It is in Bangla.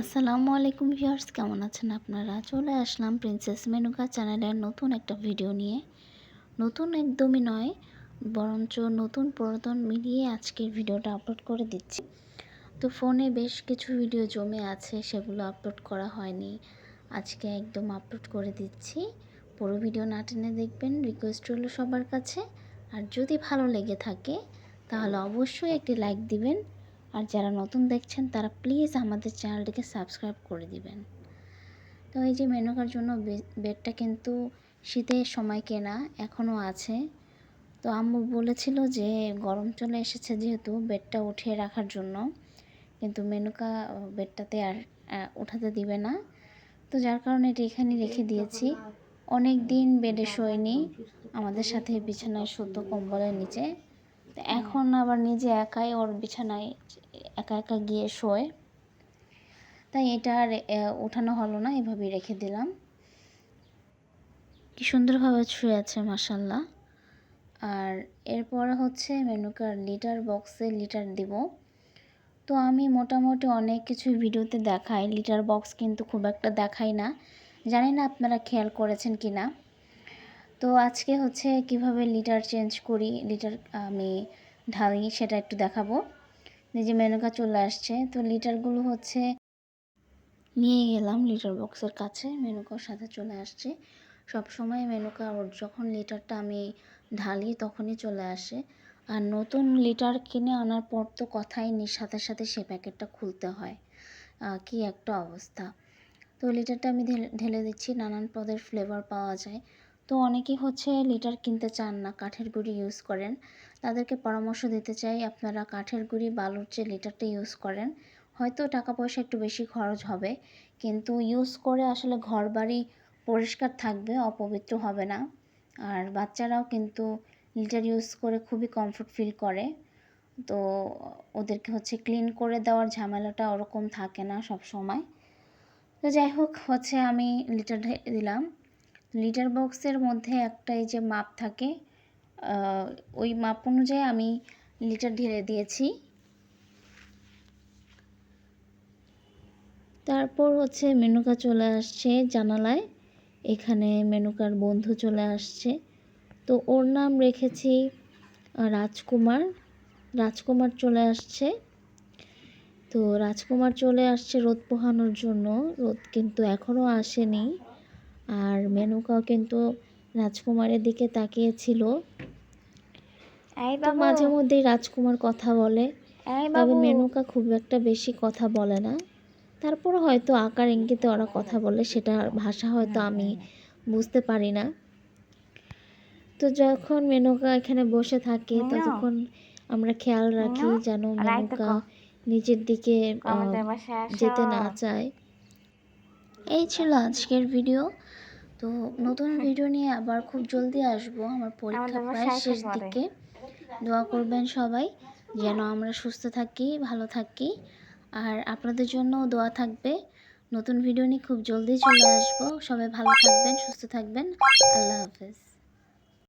আসসালামু আলাইকুম ভিউয়ার্স, কেমন আছেন আপনারা? চলে আসলাম প্রিন্সেস মেনুকা চ্যানেলের নতুন একটা ভিডিও নিয়ে। নতুন একদমই নয়, বরঞ্চ নতুন পুরাতন মিলিয়ে আজকের ভিডিওটা আপলোড করে দিচ্ছি। তো ফোনে বেশ কিছু ভিডিও জমে আছে, সেগুলো আপলোড করা হয়নি। আজকে একদম আপলোড করে দিচ্ছি। পুরো ভিডিও না টেনে দেখবেন রিকোয়েস্ট রইল সবার কাছে। আর যদি ভালো লেগে থাকে, তাহলে অবশ্যই একটি লাইক দিবেন। আর যারা নতুন দেখছেন, তারা প্লিজ আমাদের চ্যানেলটিকে সাবস্ক্রাইব করে দিবেন। তো এই যে মেনুকার জন্য বেডটা কিন্তু শীতের সময় কেনা এখনও আছে। তো আম্মু বলেছিল যে গরম চলে এসেছে যেহেতু বেডটা উঠিয়ে রাখার জন্য। কিন্তু মেনুকা বেডটাতে আর উঠাতে দিবে না। তো যার কারণে এটি এখানে রেখে দিয়েছি। অনেক দিন বেডে শোয়নি। আমাদের সাথে বিছানায় শুদ্ধ কম্বলের নিচে। এখন আবার নিজে একাই ওর বিছানায় একা একা গিয়ে শোয়। তাই এটা আর ওঠানো হলো না, এভাবেই রেখে দিলাম। কি সুন্দরভাবে শুয়ে আছে মাসাল্লাহ আর এরপরে হচ্ছে মেনুকার লিটার বক্সে লিটার দিব। তো আমি মোটামুটি অনেক কিছু ভিডিওতে দেখাই, লিটার বক্স কিন্তু খুব একটা দেখাই না। জানি না আপনারা খেয়াল করেছেন কি না তো আজকে হচ্ছে কীভাবে লিটার চেঞ্জ করি, লিটার, আমি ঢালি সেটা একটু দেখাবো। যে মেনুকা চলে আসছে, তো লিটারগুলো হচ্ছে নিয়ে গেলাম লিটার বক্সের কাছে মেনুকার সাথে চলে আসছে। সব সময় মেনুকা ওর যখন লিটারটা আমি ঢালি তখনই চলে আসে। আর নতুন লিটার কিনে আনার পর তো কথাই নি সাথে সাথে সে প্যাকেটটা খুলতে হয়। কি একটা অবস্থা। তো লিটারটা আমি ঢেলে দিচ্ছি, নানান পদের ফ্লেভার পাওয়া যায়। তো অনেকেই হচ্ছে লিটার কিনতে চান না, কাঠের গুঁড়ি ইউজ করেন। তাদেরকে পরামর্শ দিতে চাই, আপনারা কাঠের গুঁড়ি বালুর যে লিটারটা ইউজ করেন, হয়তো টাকা পয়সা একটু বেশি খরচ হবে, কিন্তু ইউজ করে আসলে ঘর বাড়ি পরিষ্কার থাকবে, অপবিত্র হবে না। আর বাচ্চারাও কিন্তু লিটার ইউজ করে খুবই কমফোর্ট ফিল করে। তো ওদেরকে হচ্ছে ক্লিন করে দেওয়ার ঝামেলাটা ওরকম থাকে না সব সময় তো যাই হোক, হচ্ছে আমি লিটার দিলাম। লিটার বক্সের মধ্যে একটা এই যে মাপ থাকে ওই মাপ অনুযায়ী আমি লিটার ঢেলে দিয়েছি। তারপর হচ্ছে মেনুকা চলে আসছে জানালায়, এখানে মেনুকার বন্ধু চলে আসছে। তো ওর নাম রেখেছি রাজকুমার রাজকুমার চলে আসছে। তো রাজকুমার চলে আসছে রোদ পোহানোর জন্য, রোদ কিন্তু এখনও আসেনি। আর মেনুকাও কিন্তু রাজকুমারের দিকে তাকিয়েছিল। তো মাঝে মধ্যেই রাজকুমার কথা বলে। তবে মেনুকা খুব একটা বেশি কথা বলে না। তারপর হয়তো আকার ইঙ্গিতে ওরা কথা বলে সেটা ভাষা হয়তো আমি বুঝতে পারি না। তো যখন মেনুকা এখানে বসে থাকে তখন আমরা খেয়াল রাখি যেন মেনুকা নিজের দিকে যেতে না চায়। এই ছিল আজকের ভিডিও তো নতুন ভিডিও নিয়ে আবার খুব জলদি আসব। আমার পরীক্ষা প্রায় শেষ দিকে। দোয়া করবেন সবাই যেন আমরা সুস্থ থাকি ভালো থাকি। আর আপনাদের জন্য দোয়া থাকবে। নতুন ভিডিও নিয়ে খুব জলদি চলে আসব। সবাই ভালো থাকবেন সুস্থ থাকবেন। আল্লাহ হাফেজ।